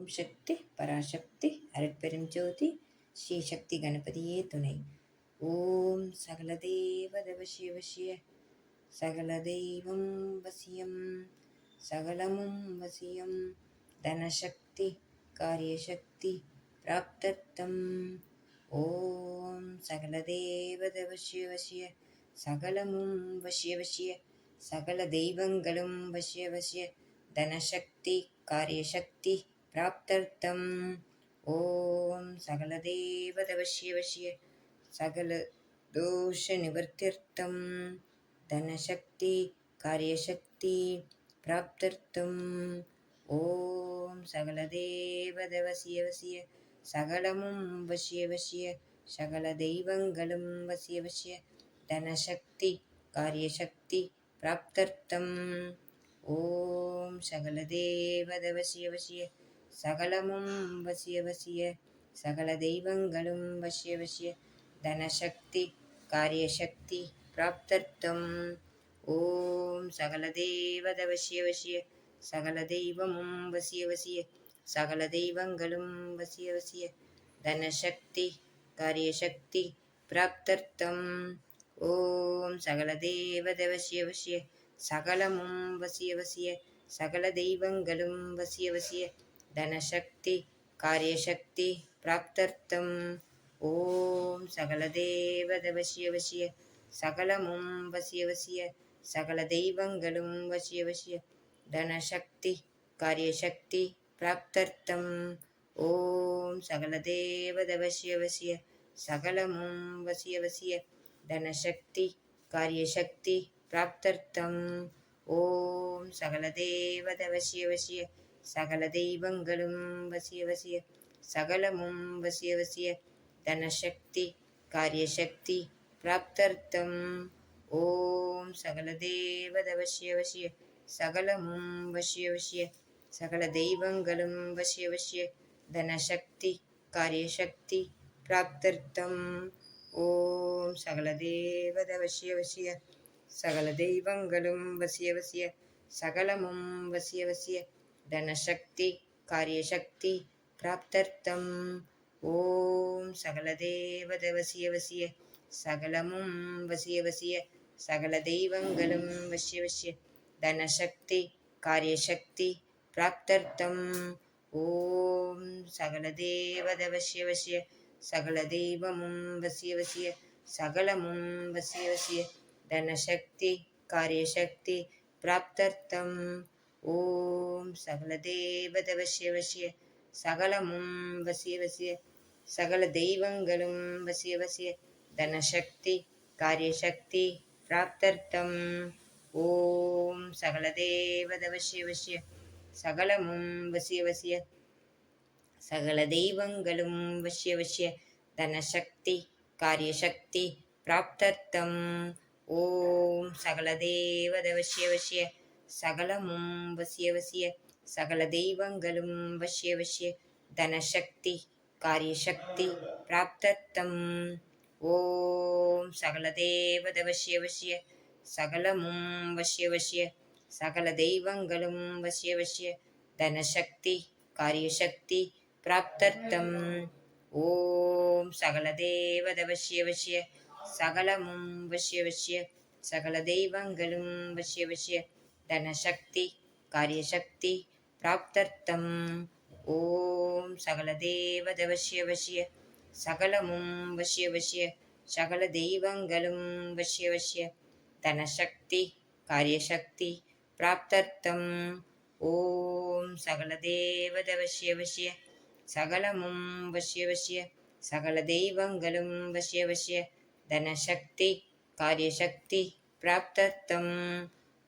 ஓம் சக்தி பராசக்தி அருட்பெரும் ஜோதி ஸ்ரீ சக்தி கணபதியே துணை. ஓம் சகல தேவத வசிய வசிய சகல தெய்வம் வசியம் சகலமும் வசியம். தனசக்தி காரியசக்தி பிராப்தத்தம் ஓம் சகல தேவத வசிய வசிய சகலமும் வசிய வசிய சகல தெய்வங்களும் வசிய வசிய தனசக்தி காரியசக்தி பிராப்தர்த்தம். ஓம் சகல தேவத வசிய வசிய சகல தோஷ நிவர்த்தியர்த்தம் தனசக்தி காரியசக்தி பிராப்தர்த்தம். ஓம் சகல தேவத வசிய வசிய சகலமும் வசிய வசிய சகல தெய்வங்களும் வசிய வசிய தனசக்தி காரியசக்தி பிராப்தர்த்தம். ஓம் சகல தேவத வசிய வசிய சகலமும் வசிய வசிய சகல தெய்வங்களும் வசிய வசிய தனசக்தி காரியசக்தி பிராப்தர்த்தம். ஓம் சகல தேவத வசிய வசிய சகல தெய்வமும் வசிய வசிய சகல தெய்வங்களும் வசிய வசிய தனசக்தி காரியசக்தி பிராப்தர்த்தம். ஓம் சகல தேவத வசிய வசிய சகலமும் வசிய வசிய சகல தெய்வங்களும் வசிய வசிய தனசக்தி காரியசக்தி பிராப்தர்த்தம் ஓம் சகல தேவத வசிய வசிய சகலமும் வசிய வசிய சகல தெய்வங்களும் வசிய வசிய தனசக்தி காரியசக்தி பிராப்தர்த்தம் ஓம் சகல தேவத வசிய வசிய சகலமும் வசிய வசிய தனசக்தி காரியசக்தி பிராப்தர்த்தம் ஓம் சகல தேவத வசிய வசிய சகல தெய்வங்களும் வசிய வசிய சகலமும் வசிய வசிய தனசக்தி காரியசக்தி பிராப்தர்த்தம். ஓம் சகல தேவத வசிய வசிய சகலமும் வசிய வசிய சகல தெய்வங்களும் வசிய வசிய தனசக்தி காரியசக்தி பிராப்தர்த்தம். ஓம் சகல தேவத வசிய வசிய சகல தெய்வங்களும் வசிய வசிய சகலமும் வசிய வசிய தனசக்தி காரியசக்தி பிராப்தர்த்தம். ஓம் சகல தேவத வசிய வசிய சகலமும் வசிய வசிய சகல தெய்வங்களும் வசிய வசிய தனசக்தி காரியசக்தி பிராப்தர்த்தம். ஓம் சகல தேவத வசிய வசிய சகல தெய்வமும் வசிய வசிய சகலமும் வசிய வசிய தனசக்தி காரியசக்தி பிராப்தர்த்தம். ஓம் சகல தேவத வசிய வசிய சகலமும் வசிய வசிய சகல தெய்வங்களும் வசிய வசிய தனசக்தி காரியசக்தி பிராப்தர்த்தம். ஓம் சகல தேவத வசிய வசிய சகலமும் வசிய வசிய சகல தெய்வங்களும் வசிய வசிய தனசக்தி காரியசக்தி பிராப்தர்த்தம். ஓம் சகல தேவத வசிய வசிய சகலமும் வசிய வசிய சகல தெய்வங்களும் வசிய வசிய தனசக்தி காரியசக்தி பிராப்தத்தம். ஓம் சகல தேவத வசிய வசிய சகலமும் வசிய வசிய சகல தெய்வங்களும் வசிய வசிய தனசக்தி காரியசக்தி பிராப்தர்த்தம் ஓம் சகல தேவத வசிய வசிய சகலமும் வசிய வசிய சகல தெய்வங்களும் வசிய வசிய தனசக்தி காரியசக்தி பிராப்தர்த்தம். ஓம் சகல தேவத வசிய வசிய சகலமும் வசிய வசிய சகல தெய்வங்களும் வசிய வசிய தனசக்தி காரியசக்தி பிராப்தர்த்தம். ஓம் சகல தேவத வசிய வசிய சகலமும் வசிய வசிய சகல தெய்வங்களும் வசிய வசிய தனசக்தி காரியசக்தி பிராப்தர்த்தம்.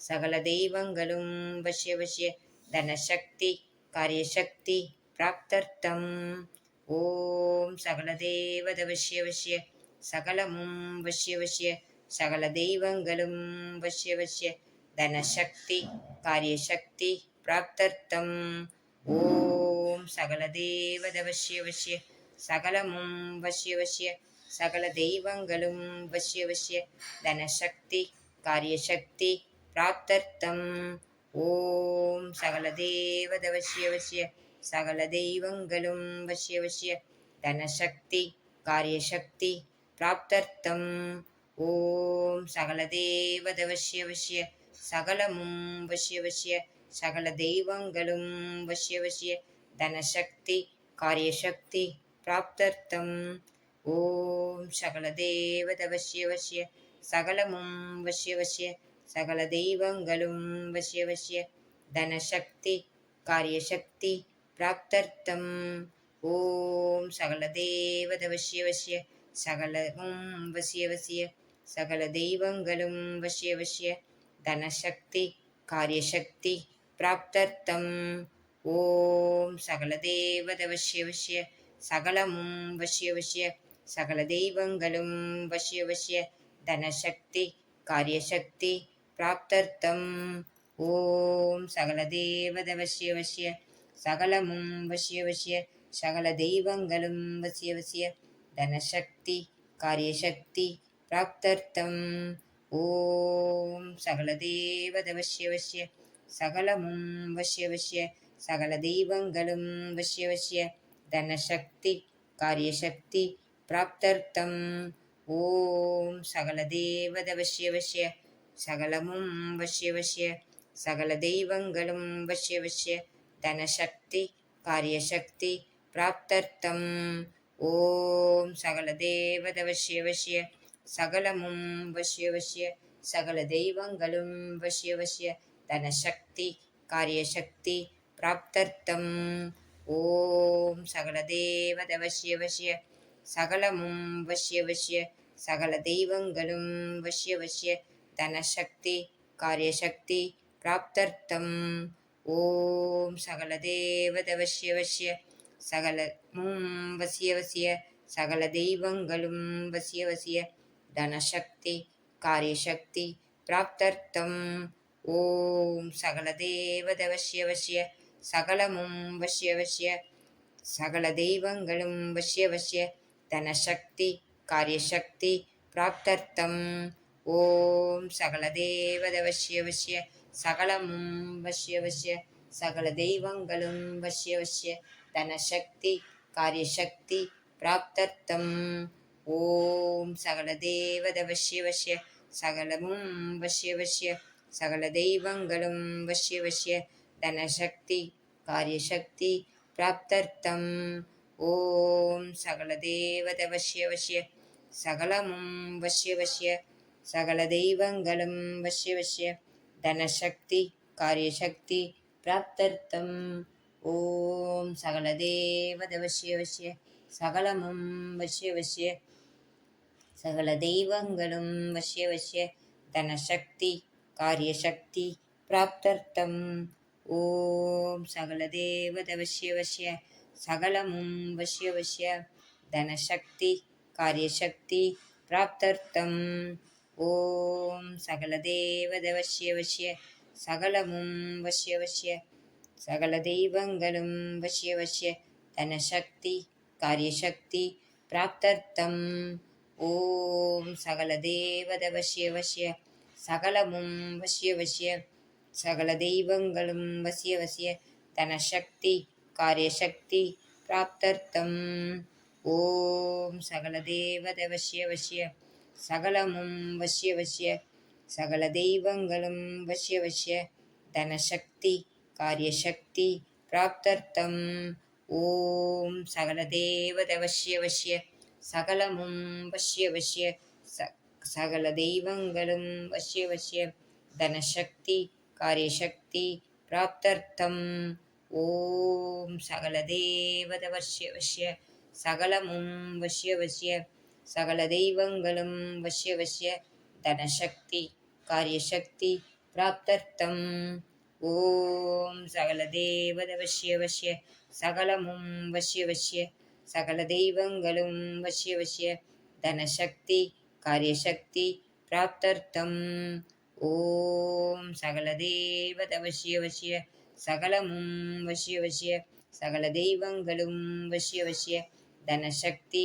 சகல தெய்வங்களும் வசிய வசிய தனசக்தி காரியசக்தி பிராப்தர்த்தம். ஓம் சகல தேவத வசிய வசிய சகலமும் வசிய வசிய சகல தெய்வங்களும் வசிய வசிய தனசக்தி காரியசக்தி பிராப்தர்த்தம். ஓம் சகல தேவத வசிய வசிய சகலமும் வசிய வசிய சகல தெய்வங்களும் வசிய வசிய தனசக்தி காரியசக்தி பிராப்தர்த்தம். ஓம் சகலதேவத வசிய வசிய சகல தெய்வங்களும் வசிய வசிய தனசக்தி காரியசக்தி பிராப்தர்த்தம். ஓம் சகல தேவத வசிய வசிய சகலமும் வசிய வசிய சகல தெய்வங்களும் வசிய வசிய தனசக்தி காரியசக்தி பிராப்தர்த்தம். ஓம் சகல தேவத வசிய வசிய சகலமும் வசிய வசிய சகல தெய்வங்களும். வசிய வசிய தனசக்தி காரியசக்தி பிராப்தர்த்தம். ஓம் சகல தேவத வசிய வசிய சகலகும் வசிய வசிய. சகல தெய்வங்களும் வசிய வசிய. தனசக்தி காரியசக்தி பிராப்தர்த்தம். ஓம் சகல தேவத வசிய வசிய சகலமும் வசிய வசிய. சகல தெய்வங்களும் வசிய வசிய. தனசக்தி காரியசக்தி प्राप्त्यर्थम् ॐ सकलदेवदवश्य वश्य सकलमुं वश्य वश्य सकलदैवङ्गलं वस्य वस्य धनशक्ति कार्यशक्ति प्राप्त्यर्थम् ॐ सकलदेवदवश्य वश्य सकलमुं वश्य वश्य सकलदैवङ्गलं वश्य वश्य धनशक्ति कार्यशक्ति प्राप्त्यर्थम् ॐ सकलदेवदवश्य वश्य சகலமும் வசிய வசிய சகல தெய்வங்களும் வசிய வசிய தனசக்தி காரியசக்தி பிராப்தர்த்தம். ஓம் சகல தேவத வசிய வசிய சகலமும் வசிய வசிய சகல தெய்வங்களும் வசிய வசிய தனசக்தி காரியசக்தி பிராப்தர்த்தம். ஓம் சகல தேவத வசிய வசிய சகலமும் வசிய வசிய சகல தெய்வங்களும் வசிய வசிய தனசக்தி कार्यशक्ति प्राप्त्यर्थम् ॐ सकलदेवदवश्यवश्य सकल मुं वस्य वस्य सकलदैवङ्गलुं वस्य वस्य धनशक्ति कार्यशक्ति प्राप्त्यर्थम् ॐ सकलदेवदवश्यवश्य सकलमुं वश्य वश्य सकलदैवङ्गलुं वश्य वश्य धनशक्ति कार्यशक्ति प्राप्त्यर्थम् ஓம் சகலதேவதவசிய வசிய சகலமும் வசிய வசிய சகல தெய்வங்களும் வசிய வசிய தனசக்தி காரியசக்தி பிராப்தர்த்தம். ஓம் சகல தேவத வசிய வசிய சகலமும் வசிய வசிய சகல தெய்வங்களும் வசிய வசிய தனசக்தி காரியசக்தி பிராப்தர்த்தம். ஓம் சகல தேவத வசிய வசிய சகலமும் வசிய வசிய சகல தெய்வங்களும். வசிய வசிய தனசக்தி காரியசக்தி பிராப்தர்த்தம். ஓம் சகல தேவத வசிய வசிய சகலமும் வசிய வசிய சகல தெய்வங்களும் வசிய வசிய தனசக்தி காரியசக்தி பிராப்தர்த்தம். ஓம் சகல தேவத வசிய வசிய சகலமும் வசிய வசிய தனசக்தி காரியசக்தி பிராப்தர்த்தம். ॐ सकलदेव वश्य वश्य सकलमुं वश्य वश्य सकलदैवङ्गलं वश्य वश्य धनशक्ति कार्यशक्ति प्राप्तर्थम् ॐ सकलदेवदवश्य वश्य सकलमुं वश्य वश्य सकलदैवङ्गलं वश्य वश्य धनशक्ति कार्यशक्ति प्राप्तर्थम् ॐ सकलदेवदवश्य वश्य சகலமும் வசிய வசிய சகல தெய்வங்களும் வசிய வசிய தனசக்தி காரியசக்தி பிராப்தர்த்தம். ஓம் சகல தேவத வசிய வசிய சகலமும் வசிய வசிய சகல தெய்வங்களும் வசிய வசிய தனசக்தி காரியசக்தி பிராப்தர்த்தம். ஓம் சகல தேவத வசிய வசிய சகலமும் வசிய வசிய சகல தெய்வங்களும் வசிய வசிய தனசக்தி காரியசக்தி பிராப்தர்த்தம். ஓம் சகல தேவத வசிய வசிய சகலமும் வசிய வசிய சகல தெய்வங்களும் வசிய வசிய தனசக்தி காரியசக்தி பிராப்தர்த்தம். ஓம் சகல தேவத வசிய வசிய சகலமும் வசிய வசிய சகல தெய்வங்களும் வசிய வசிய தனசக்தி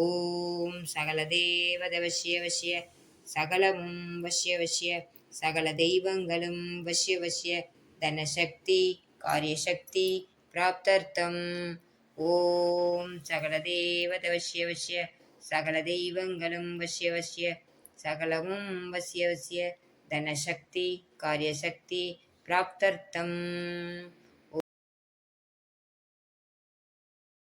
ஓம் சகல தேவதவசிய வசிய சகலமும் வசிய வசிய சகல தெய்வங்களும் வசிய வசிய தனசக்தி காரியசக்தி பிராப்தர்த்தம். ஓம் சகல தேவதவசிய வசிய சகல தெய்வங்களும் வசிய வசிய சகலமும் வசிய வசிய தனசக்தி காரியசக்தி பிராப்தர்த்தம்.